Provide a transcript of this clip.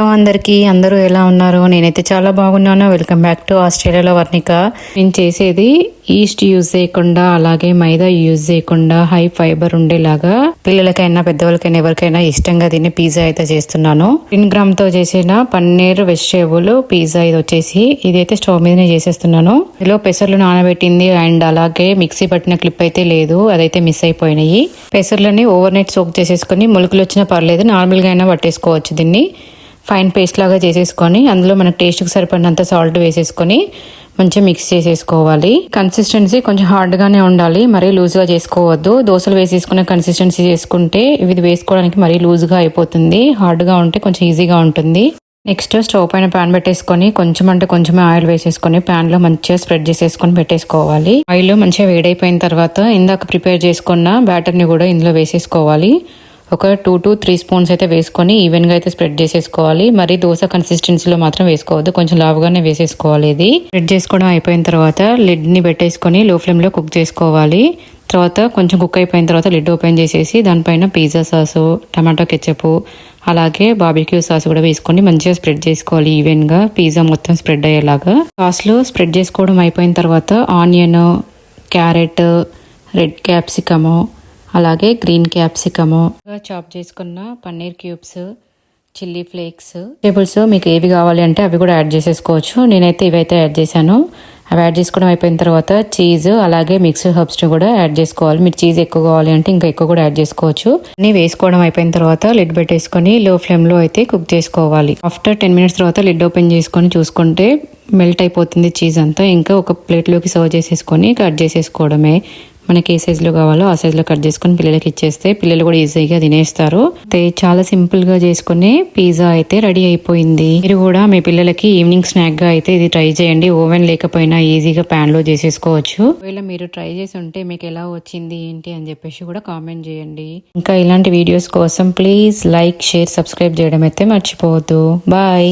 Hello అందరికీ. అందరూ ఎలా ఉన్నారు? నేనైతే చాలా బాగున్నాను. వెల్కమ్ బ్యాక్ టు ఆస్ట్రేలియాలో వర్ణిక. నేను చేసేది ఈస్ట్ యూజ్ చేయకుండా అలాగే మైదా యూజ్ చేయకుండా హై ఫైబర్ ఉండేలాగా పిల్లలకైనా పెద్దవాళ్ళకైనా ఎవరికైనా ఇష్టంగా తినే పిజ్జా అయితే చేస్తున్నాను. టెన్ గ్రామ్తో చేసిన పన్నీర్ వెజిటేబుల్ పిజ్జా ఇది వచ్చేసి ఇదైతే స్టవ్ మీదనే చేసేస్తున్నాను. ఇందులో పెసర్లు నానబెట్టింది అండ్ అలాగే మిక్సీ పట్టిన క్లిప్ అయితే లేదు. అదైతే మిస్ అయిపోయినాయి. పెసర్లని ఓవర్ నైట్ సోక్ చేసేసుకొని మొలకలు వచ్చినా పర్లేదు నార్మల్గా అయినా పట్టేసుకోవచ్చు దీన్ని. ఫైన్ పేస్ట్ లాగా చేసేసుకొని అందులో మనకు టేస్ట్కి సరిపడినంత సాల్ట్ వేసేసుకొని మంచిగా మిక్స్ చేసేసుకోవాలి. కన్సిస్టెన్సీ కొంచెం హార్డ్గానే ఉండాలి మరీ లూజ్గా చేసుకోవద్దు. దోశలు వేసేసుకునే కన్సిస్టెన్సీ చేసుకుంటే ఇది వేసుకోవడానికి మరీ లూజ్గా అయిపోతుంది. హార్డ్గా ఉంటే కొంచెం ఈజీగా ఉంటుంది. నెక్స్ట్ స్టవ్ పైన ప్యాన్ పెట్టేసుకొని కొంచెం అంటే కొంచెమే ఆయిల్ వేసేసుకొని ప్యాన్లో మంచిగా స్ప్రెడ్ చేసేసుకొని పెట్టేసుకోవాలి. ఆయిల్ మంచిగా వేడైపోయిన తర్వాత ఇందాక ప్రిపేర్ చేసుకున్న బ్యాటర్ని కూడా ఇందులో వేసేసుకోవాలి. ఒక టూ టు త్రీ స్పూన్స్ అయితే వేసుకొని ఈవెన్గా అయితే స్ప్రెడ్ చేసేసుకోవాలి. మరి దోశ కన్సిస్టెన్సీలో మాత్రం వేసుకోవద్దు. కొంచెం లావుగానే వేసేసుకోవాలి ఇది. స్ప్రెడ్ చేసుకోవడం అయిపోయిన తర్వాత లిడ్ని పెట్టేసుకొని లో ఫ్లేమ్లో కుక్ చేసుకోవాలి. తర్వాత కొంచెం కుక్ అయిపోయిన తర్వాత లిడ్ ఓపెన్ చేసేసి దానిపైన పిజ్జా సాసు టమాటో కెచప్ అలాగే బాబిక్యూ సాస్ కూడా వేసుకొని మంచిగా స్ప్రెడ్ చేసుకోవాలి ఈవెన్గా. పిజ్జా మొత్తం స్ప్రెడ్ అయ్యేలాగా. సాస్లో స్ప్రెడ్ చేసుకోవడం అయిపోయిన తర్వాత ఆనియన్ క్యారెట్ రెడ్ క్యాప్సికము అలాగే గ్రీన్ క్యాప్సికము. చాప్ చేసుకున్న paneer cubes chilli flakes tables మీకు ఏవి కావాలి అంటే అవి కూడా యాడ్ చేసేసుకోవచ్చు. నేనైతే ఇవైతే యాడ్ చేశాను. అవి యాడ్ చేసుకోవడం అయిపోయిన తర్వాత చీజ్ అలాగే మిక్స్డ్ హర్బ్స్ని కూడా యాడ్ చేసుకోవాలి. మీరు చీజ్ ఎక్కువ కావాలి అంటే ఇంకా ఎక్కువ కూడా యాడ్ చేసుకోవచ్చు. అన్ని వేసుకోవడం అయిపోయిన తర్వాత లిడ్ పెట్టేసుకొని లో ఫ్లేమ్లో అయితే కుక్ చేసుకోవాలి. ఆఫ్టర్ టెన్ మినిట్స్ తర్వాత లిడ్ ఓపెన్ చేసుకొని చూసుకుంటే మెల్ట్ అయిపోతుంది చీజ్ అంతా. ఇంకా ఒక ప్లేట్లోకి సర్వ్ చేసేసుకొని కట్ చేసేసుకోవడమే. మనకి ఏ సైజులో కావాలో ఆ సైజులో కట్ చేసుకొని పిల్లలకి ఇచ్చేస్తే పిల్లలు కూడా ఈజీగా తినేస్తారు. అయితే చాలా సింపుల్గా చేసుకునే పిజ్జా అయితే రెడీ అయిపోయింది. మీరు కూడా మీ పిల్లలకి ఈవినింగ్ స్నాక్గా అయితే ఇది ట్రై చేయండి. ఓవెన్ లేకపోయినా ఈజీగా ప్యాన్లో చేసేసుకోవచ్చు. ఒకవేళ మీరు ట్రై చేసి ఉంటే మీకు ఎలా వచ్చింది ఏంటి అని చెప్పేసి కూడా కామెంట్ చేయండి. ఇంకా ఇలాంటి వీడియోస్ కోసం ప్లీజ్ లైక్ షేర్ సబ్స్క్రైబ్ చేయడం అయితే మర్చిపోవద్దు. బాయ్